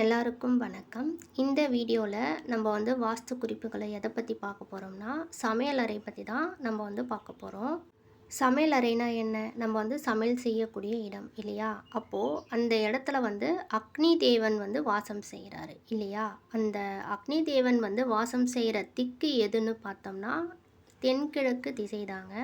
எல்லாருக்கும் வணக்கம். இந்த வீடியோவில் நம்ம வந்து வாஸ்து குறிப்புகளை எதை பற்றி பார்க்க போகிறோம்னா சமையலறை பற்றி தான் நம்ம வந்து பார்க்க போகிறோம் சமையல் அறைனா என்ன? நம்ம வந்து சமையல் செய்யக்கூடிய இடம் இல்லையா? அப்போது அந்த இடத்துல வந்து அக்னி தேவன் வந்து வாசம் செய்கிறாரு இல்லையா? அந்த அக்னி தேவன் வந்து வாசம் செய்கிற திக்கு எதுன்னு பார்த்தோம்னா தென்கிழக்கு திசை தாங்க.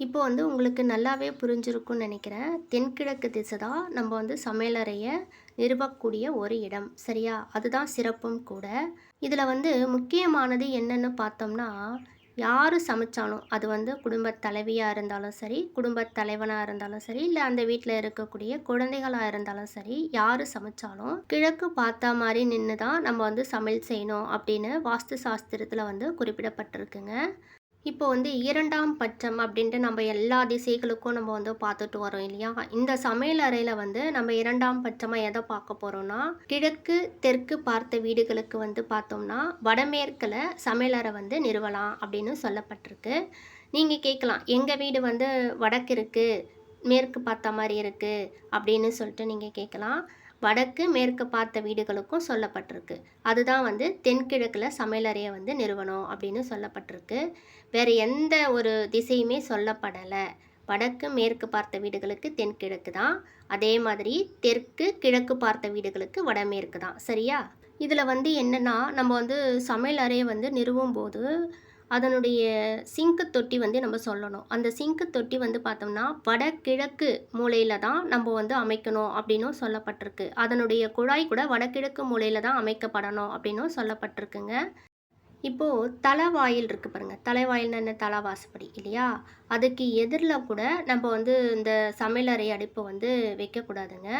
இப்போ வந்து உங்களுக்கு நல்லாவே புரிஞ்சிருக்கும்னு நினைக்கிறேன். தென்கிழக்கு திசை தான் நம்ம வந்து சமையலறையை நிறுவக்கூடிய ஒரு இடம். சரியா? அதுதான் சிறப்பும் கூட. இதில் வந்து முக்கியமானது என்னென்னு பார்த்தோம்னா யார் சமைச்சாலும் அது வந்து குடும்ப தலைவியாக இருந்தாலும் சரி குடும்ப தலைவனாக இருந்தாலும் சரி இல்லை அந்த வீட்டில் இருக்கக்கூடிய குழந்தைகளாக இருந்தாலும் சரி யார் சமைச்சாலும் கிழக்கு பார்த்தா மாதிரி நின்று தான் நம்ம வந்து சமையல் செய்யணும் அப்படின்னு வாஸ்து சாஸ்திரத்தில் வந்து குறிப்பிடப்பட்டிருக்குங்க. இப்போ வந்து இரண்டாம் பட்சம் அப்படின்ட்டு நம்ம எல்லா திசைகளுக்கும் நம்ம வந்து பார்த்துட்டு வரோம் இல்லையா? இந்த சமையல் அறையில் வந்து நம்ம இரண்டாம் பட்சமாக எதை பார்க்க போகிறோம்னா கிழக்கு தெற்கு பார்த்த வீடுகளுக்கு வந்து பார்த்தோம்னா வடமேற்கில் சமையலறை வந்து நிறுவலாம் அப்படின்னு சொல்லப்பட்டிருக்கு. நீங்கள் கேட்கலாம் எங்கள் வீடு வந்து வடக்கு இருக்குது மேற்கு பார்த்த மாதிரி இருக்குது அப்படின்னு சொல்லிட்டு நீங்கள் கேட்கலாம். வடக்கு மேற்கு பார்த்த வீடுகளுக்கும் சொல்லப்பட்டிருக்கு. அதுதான் வந்து தென்கிழக்கில் சமையலறையை வந்து நிறுவனம் அப்படின்னு சொல்லப்பட்டிருக்கு. வேறு எந்த ஒரு திசையுமே சொல்லப்படலை. வடக்கு மேற்கு பார்த்த வீடுகளுக்கு தென்கிழக்கு தான். அதே மாதிரி தெற்கு கிழக்கு பார்த்த வீடுகளுக்கு வடமேற்கு தான். சரியா? இதில் வந்து என்னென்னா நம்ம வந்து சமையல் அறையை வந்து நிறுவும் போது அதனுடைய சிங்க்கு தொட்டி வந்து நம்ம சொல்லணும். அந்த சிங்க்கு தொட்டி வந்து பார்த்தோம்னா வடகிழக்கு மூலையில் தான் நம்ம வந்து அமைக்கணும் அப்படின்னும் சொல்லப்பட்டிருக்கு. அதனுடைய குழாய் கூட வடகிழக்கு மூலையில் தான் அமைக்கப்படணும் அப்படின்னும் சொல்லப்பட்டிருக்குங்க. இப்போது தலைவாயில் இருக்குது பாருங்கள் தலைவாயில்னு என்ன? தலைவாசப்படி இல்லையா? அதுக்கு எதிரில் கூட நம்ம வந்து இந்த சமையலறை அடுப்பை வந்து வைக்கக்கூடாதுங்க.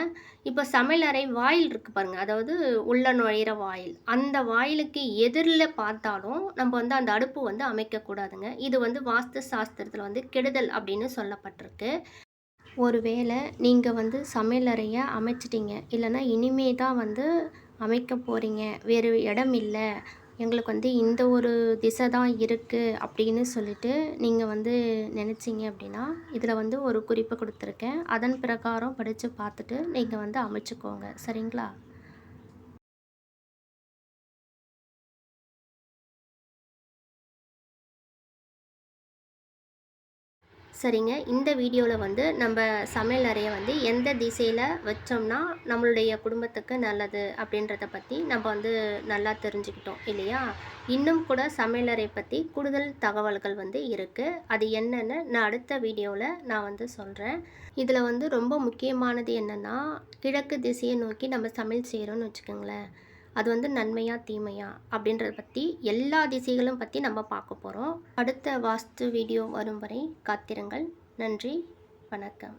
இப்போ சமையலறை வாயில் இருக்குது பாருங்கள் அதாவது உள்ள நுழையிற வாயில். அந்த வாயிலுக்கு எதிரில் பார்த்தாலும் நம்ம வந்து அந்த அடுப்பு வந்து அமைக்கக்கூடாதுங்க. இது வந்து வாஸ்து சாஸ்திரத்தில் வந்து கெடுதல் அப்படின்னு சொல்லப்பட்டிருக்கு. ஒருவேளை நீங்கள் வந்து சமையலறையை அமைச்சிட்டிங்க. இல்லைன்னா இனிமே தான் வந்து அமைக்க போகிறீங்க வேறு இடம் இல்லை. எங்களுக்கு வந்து இந்த ஒரு திசை தான் இருக்குது அப்படின்னு சொல்லிட்டு நீங்கள் வந்து நினச்சிங்க அப்படின்னா இதில் வந்து ஒரு குறிப்பு கொடுத்துருக்கேன். அதன் பிரகாரம் படித்து பார்த்துட்டு நீங்கள் வந்து அமைச்சுக்கோங்க. சரிங்களா? சரிங்க. இந்த வீடியோவில் வந்து நம்ம சமையல் அறையை வந்து எந்த திசையில் வச்சோம்னா நம்மளுடைய குடும்பத்துக்கு நல்லது அப்படின்றத பற்றி நம்ம வந்து நல்லா தெரிஞ்சுக்கிட்டோம் இல்லையா? இன்னும் கூட சமையலறை பற்றி கூடுதல் தகவல்கள் வந்து இருக்குது அது என்னென்னு நான் அடுத்த வீடியோவில் நான் வந்து சொல்கிறேன் இதில் வந்து ரொம்ப முக்கியமானது என்னென்னா கிழக்கு திசையை நோக்கி நம்ம சமையல் செய்கிறோன்னு வச்சுக்கோங்களேன். அது வந்து நன்மையா தீமையா அப்படின்றத பற்றி எல்லா திசைகளும் பற்றி நம்ம பார்க்க போகிறோம் அடுத்த வாஸ்து வீடியோ வரும் வரை காத்திருங்கள். நன்றி வணக்கம்.